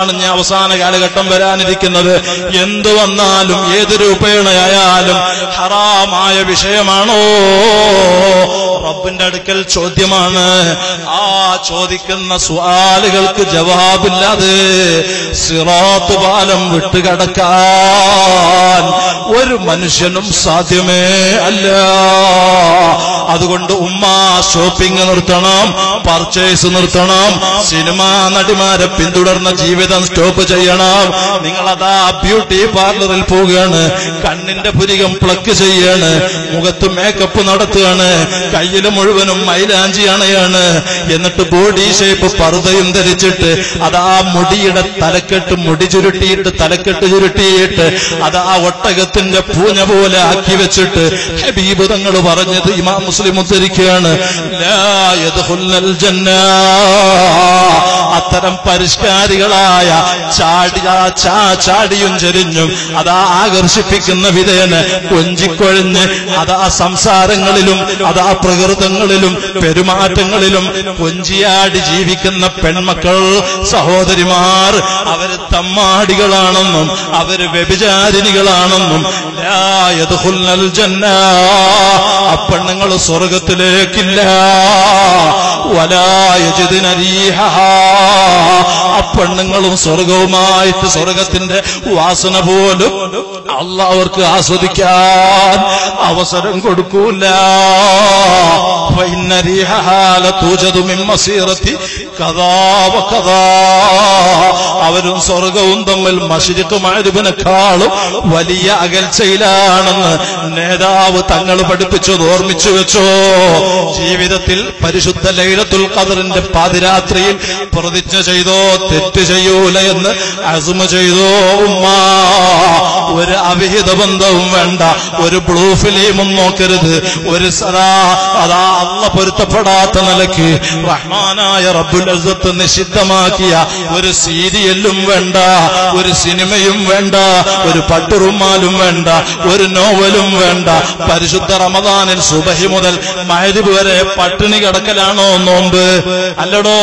ആണ് ഞാൻ അവസാന കാലഘട്ടം വരാനിരിക്കുന്നത്. എന്തു വന്നാലും ഏത് രൂപേണയായാലും ഹറാമായ വിഷയമാണോ? റബ്ബിന്റെ അടുക്കൽ ചോദ്യമാണ്. ആ ചോദിക്കുന്ന സ്വാലുകൾക്ക് ജവാബില്ലാതെ സിറാത്ത് പാലം വിട്ടുകടക്കാൻ ഒരു മനുഷ്യനും സാധ്യമേ അല്ല. അതുകൊണ്ട് ഉമ്മ ഷോപ്പിംഗ് നിർത്തണം പർച്ചേസ് നിർത്തണം സിനിമാ നടിമാരെ പിന്തുടർന്ന ജീവിതം സ്റ്റോപ്പ് ചെയ്യണം. നിങ്ങൾ അതാ ബ്യൂട്ടി പാർലറിൽ പോവുകയാണ് കണ്ണിന്റെ പുരികം പ്ലക്ക് ചെയ്യാണ് മുഖത്ത് മേക്കപ്പ് നടത്തുകയാണ് കയ്യിൽ മുഴുവനും മൈലാഞ്ചി അണയാണ്. എന്നിട്ട് ബോഡി ഷേപ്പ് പറുതയും ധരിച്ചിട്ട് അതാ മുടിയുടെ തലക്കെട്ട് മുടി ചുരുട്ടിയിട്ട് തലക്കെട്ട് ചുരുട്ടിയിട്ട് അതാ ഒട്ടകത്തിന്റെ പൂഞ്ഞ പോലെ ആക്കി വെച്ചിട്ട് ഹബീബ് തങ്ങൾ പറഞ്ഞത് ഇമാം മുസ്ലിം ഉദ്ധരിക്കുകയാണ്. അത്തരം പരിഷ്കാരികളായ ചാടിയും ചെരിഞ്ഞും അതാ ആകർഷിപ്പിക്കുന്ന വിധേയന് കൊഞ്ചിക്കൊഴിഞ്ഞ് അതാ സംസാരങ്ങളിലും അതാ പ്രകൃതങ്ങളിലും പെരുമാറ്റങ്ങളിലും കൊഞ്ചിയാടി ജീവിക്കുന്ന പെൺമക്കൾ സഹോദരിമാർ അവർ തമ്മാടികളാണെന്നും അവർ വ്യഭിചാരിണികളാണെന്നും അപ്പെണ്ണുങ്ങൾ സ്വർഗത്തിലേക്കില്ല വലായജിദിന ആ പെണ്ണുങ്ങളും സ്വർഗവുമായിട്ട് സ്വർഗത്തിന്റെ വാസന പോലും അല്ല അവർക്ക് ആസ്വദിക്കാൻ അവസരം കൊടുക്കൂല. അവരും സ്വർഗവും തമ്മിൽ മഷിരിക്കുമാരുവിനെക്കാളും വലിയ അകൽച്ചയിലാണെന്ന് നേതാവ് തങ്ങൾ പഠിപ്പിച്ചത് ഓർമ്മിച്ചു വെച്ചോ? ജീവിതത്തിൽ പരിശുദ്ധ ലൈലത്തുൽ ഖദറിന്റെ പാതിരാത്രിയിൽ പ്രതിജ്ഞ ചെയ്തോ തെറ്റ് ചെയ്യൂല എന്ന് അസുമ ചെയ്തോ ഉമ്മ. ഒരു അവിഹിത ബന്ധവും വേണ്ട ഒരു ബ്ലൂ ഫിലിമും നോക്കരുത്. ഒരു സദാ അതാ അല്ല പൊരുത്തപ്പെടാത്ത നിലയ്ക്ക് റഹ്മാനായ റബ്ബുൽ അസത്ത് നിഷിദ്ധമാക്കിയ ഒരു സീരിയലും വേണ്ട ഒരു സിനിമയും വേണ്ട ഒരു പട്ടുറുമാലും വേണ്ട ഒരു നോവലും വേണ്ട. പരിശുദ്ധ റമദാനിൽ സുബഹി മുതൽ മഹരിബ് വരെ പട്ടിണി കിടക്കലാണോ നോമ്പ്? അല്ലടോ